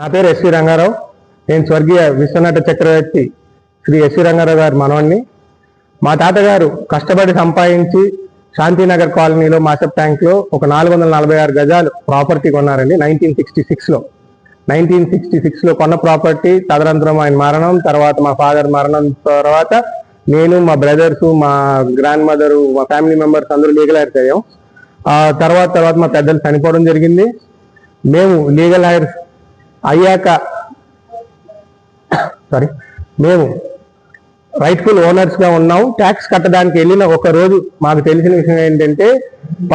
నా పేరు ఎస్వి రంగారావు. నేను స్వర్గీయ విశ్వనాథ చక్రవర్తి శ్రీ ఎస్వి రంగారావు గారి మనవణ్ణి. మా తాతగారు కష్టపడి సంపాదించి శాంతినగర్ కాలనీలో మాసప్ ట్యాంక్లో ఒక నాలుగు వందల నలభై ఆరు గజాలు ప్రాపర్టీ కొన్నారండి. నైన్టీన్ సిక్స్టీ సిక్స్లో. నైన్టీన్ సిక్స్టీ సిక్స్లో కొన్న ప్రాపర్టీ తదనంతరం ఆయన మరణం తర్వాత మా ఫాదర్ మరణం తర్వాత నేను మా బ్రదర్స్ మా గ్రాండ్ మదర్ మా ఫ్యామిలీ మెంబర్స్ అందరూ లీగల్ హైర్ అయ్యాం. ఆ తర్వాత తర్వాత మా పెద్దలు చనిపోవడం జరిగింది. మేము లీగల్ హైర్స్ అయ్యాక సారీ మేము రైట్ఫుల్ ఓనర్స్గా ఉన్నాం ట్యాక్స్ కట్టడానికి వెళ్ళిన ఒక రోజు మాకు తెలిసిన విషయం ఏంటంటే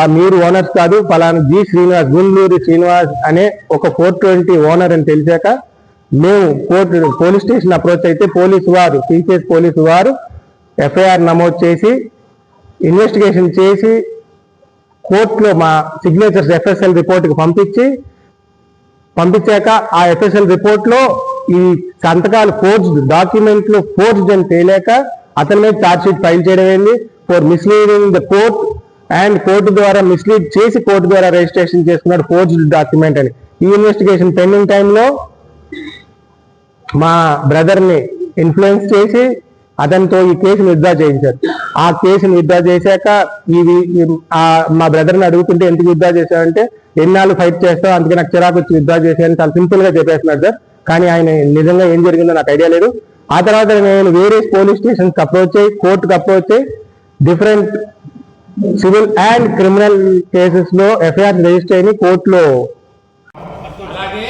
మీరు ఓనర్స్ కాదు పలానా జి శ్రీనివాస్ గుండూరి శ్రీనివాస్ అనే ఒక ఫోర్ ట్వంటీ ఓనర్ అని తెలిసాక మేము కోర్టు పోలీస్ స్టేషన్ అప్రోచ్ అయితే పోలీసు వారు సిసిఎస్ పోలీసు వారు ఎఫ్ఐఆర్ నమోదు చేసి ఇన్వెస్టిగేషన్ చేసి కోర్టులో మా సిగ్నేచర్స్ ఎఫ్ఎస్ఎల్ రిపోర్ట్కి పంపించి పంపించాక ఆ ఎఫ్ఎస్ఎల్ రిపోర్ట్లో ఈ సంతకాలు ఫోర్జ్డ్ డాక్యుమెంట్లో ఫోర్జ్డ్ అని తేలేక అతని మీద ఛార్జ్ షీట్ ఫైల్ చేయడం ఏంది? For misleading the court and court ద్వారా మిస్లీడ్ చేసి కోర్టు ద్వారా రిజిస్ట్రేషన్ చేసుకున్నాడు ఫోర్జ్డ్ డాక్యుమెంట్ అని. ఈ ఇన్వెస్టిగేషన్ పెండింగ్ టైంలో మా బ్రదర్ని ఇన్ఫ్లుయెన్స్ చేసి అతనితో ఈ కేసును విత్డ్రా చేయించారు. ఆ కేసును విత్డ్రా చేశాక ఇవి మా బ్రదర్ని అడుగుతుంటే ఎందుకు విత్డ్రా చేశారంటే ఎన్నాళ్ళు ఫైట్ చేస్తావు? అందుకే నాకు చిరాకు వచ్చి విత్డ్రా చేసేయని చాలా సింపుల్గా చెప్పేస్తున్నాడు సార్. కానీ ఆయన నిజంగా ఏం జరిగిందో నాకు ఐడియా లేదు. ఆ తర్వాత నేను వేరే పోలీస్ స్టేషన్ అప్రోచ్ అయ్యి కోర్టుకు అప్రోచ్ అయ్యి డిఫరెంట్ సివిల్ అండ్ క్రిమినల్ కేసెస్లో ఎఫ్ఐఆర్ రిజిస్టర్ అయ్యి కోర్టులో. అలాగే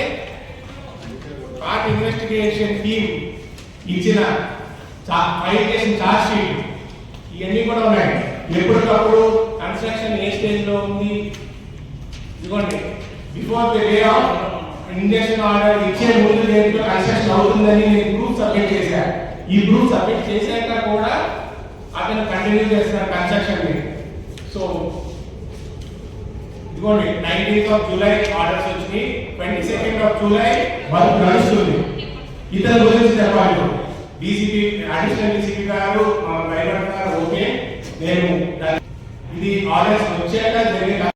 ఇన్వెస్టిగేషన్ టీమ్ ఇచ్చిన ఫైల్ చేసిన ఛార్జ్ షీట్ ఇవన్నీ కూడా ఉన్నాయి. ఎప్పటికప్పుడు కన్స్ట్రక్షన్ ఏ స్టేజ్లో ఉంది? ఇదిగోండి before the day of injunction order ఇచ్చే ముందు దేంట్లో కన్స్ట్రక్షన్ అవుతుందని నేను ప్రూఫ్ సబ్మిట్ చేశాను ఈ ప్రూఫ్ సబ్మిట్ చేశాక కూడా అతను కంటిన్యూ చేస్తున్నాడు కన్స్ట్రక్షన్ని సో ఇదిగోండి నైన్టీన్త్ ఆఫ్ జూలై ఆర్డర్స్ వచ్చినాయి. Twenty second of July work నడుస్తుంది. ఇతని గురించి చెప్పాలి. డీసీపీ అడిషనల్ డీసీపీ గారు మా డ్రైవర్ గారు ఓకే. నేను ఇది ఆర్డర్స్ వచ్చాక జరిగిన